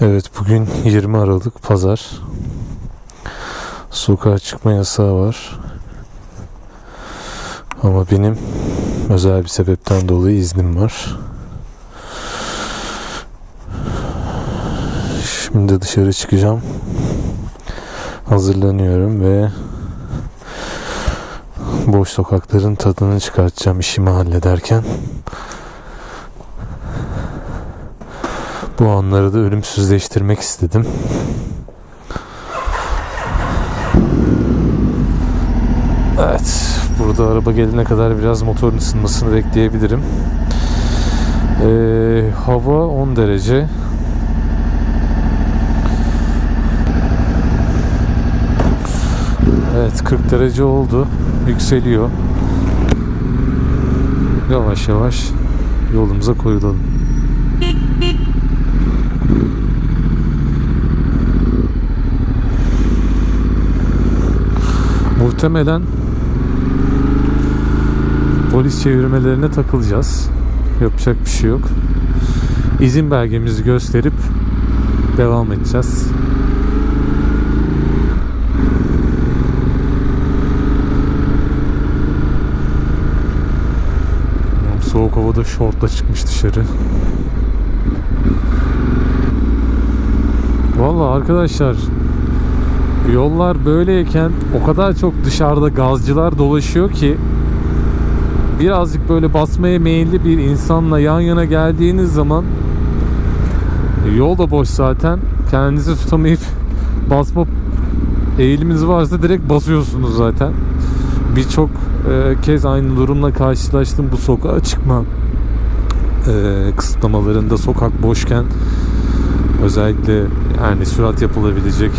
Evet bugün 20 Aralık Pazar. Sokağa çıkma yasağı var. Ama benim özel bir sebepten dolayı iznim var. Şimdi dışarı çıkacağım. Hazırlanıyorum ve boş sokakların tadını çıkartacağım işimi hallederken. Bu anları da ölümsüzleştirmek istedim. Evet, burada araba gelene kadar biraz motorun ısınmasını bekleyebilirim. Ee, hava 10 derece. Evet, 40 derece oldu. Yükseliyor. Yavaş yavaş yolumuza koyulalım. Muhtemelen polis çevirmelerine takılacağız. Yapacak bir şey yok. İzin belgemizi gösterip devam edeceğiz. Soğuk havada şortla çıkmış dışarı. Arkadaşlar Yollar böyleyken o kadar çok dışarıda gazcılar dolaşıyor ki birazcık böyle basmaya meyilli bir insanla yan yana geldiğiniz zaman yol da boş zaten kendinizi tutamayıp basma eğiliminiz varsa direkt basıyorsunuz zaten. Birçok e, kez aynı durumla karşılaştım bu sokağa çıkma e, kısıtlamalarında sokak boşken özellikle yani sürat yapılabilecek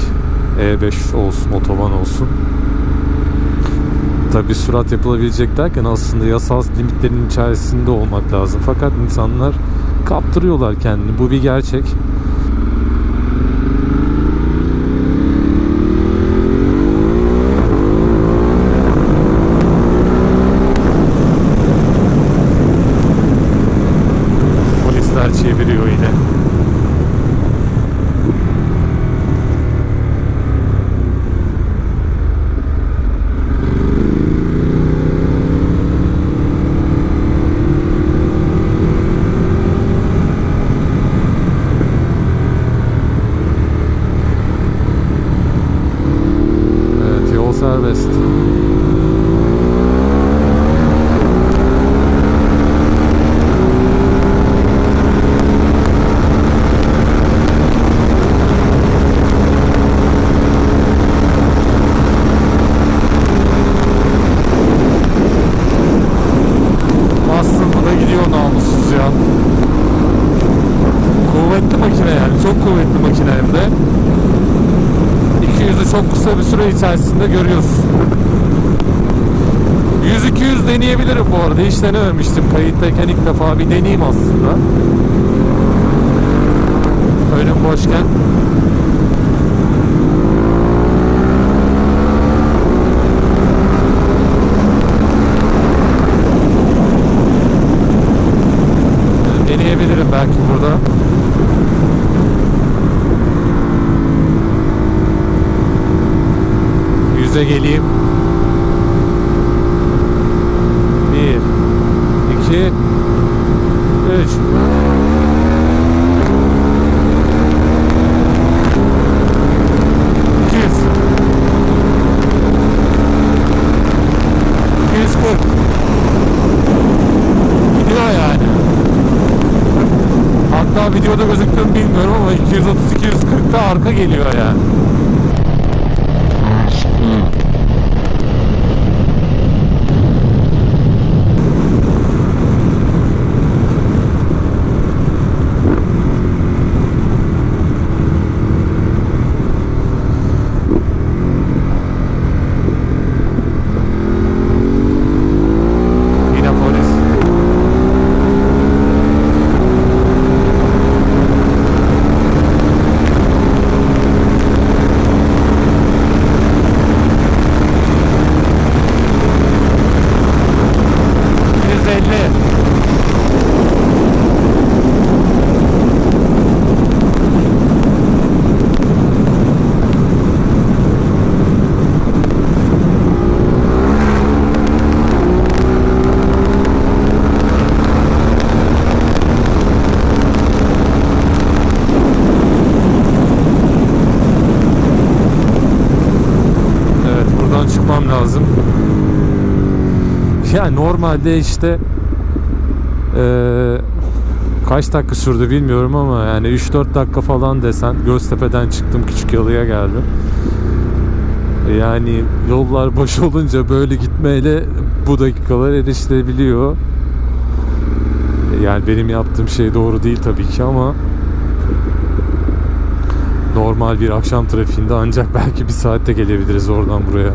e5 olsun, otoban olsun. Tabi sürat yapılabilecek derken aslında yasal limitlerin içerisinde olmak lazım. Fakat insanlar kaptırıyorlar kendini. Bu bir gerçek. Yol çok kısa bir süre içerisinde görüyoruz. 100-200 deneyebilirim bu arada. Hiç denememiştim. Kayıttayken ilk defa bir deneyeyim aslında. Önüm boşken. Deneyebilirim belki burada. Yüze geleyim. Bir, iki, üç. Videoda gözüktü mü bilmiyorum ama 230-240'ta arka geliyor yani. Yine polis. Yani normalde işte eee, kaç dakika sürdü bilmiyorum ama yani 3-4 dakika falan desen Göztepe'den çıktım küçük yalıya geldim. Yani yollar boş olunca böyle gitmeyle bu dakikalar erişilebiliyor. Yani benim yaptığım şey doğru değil tabii ki ama normal bir akşam trafiğinde ancak belki bir saatte gelebiliriz oradan buraya.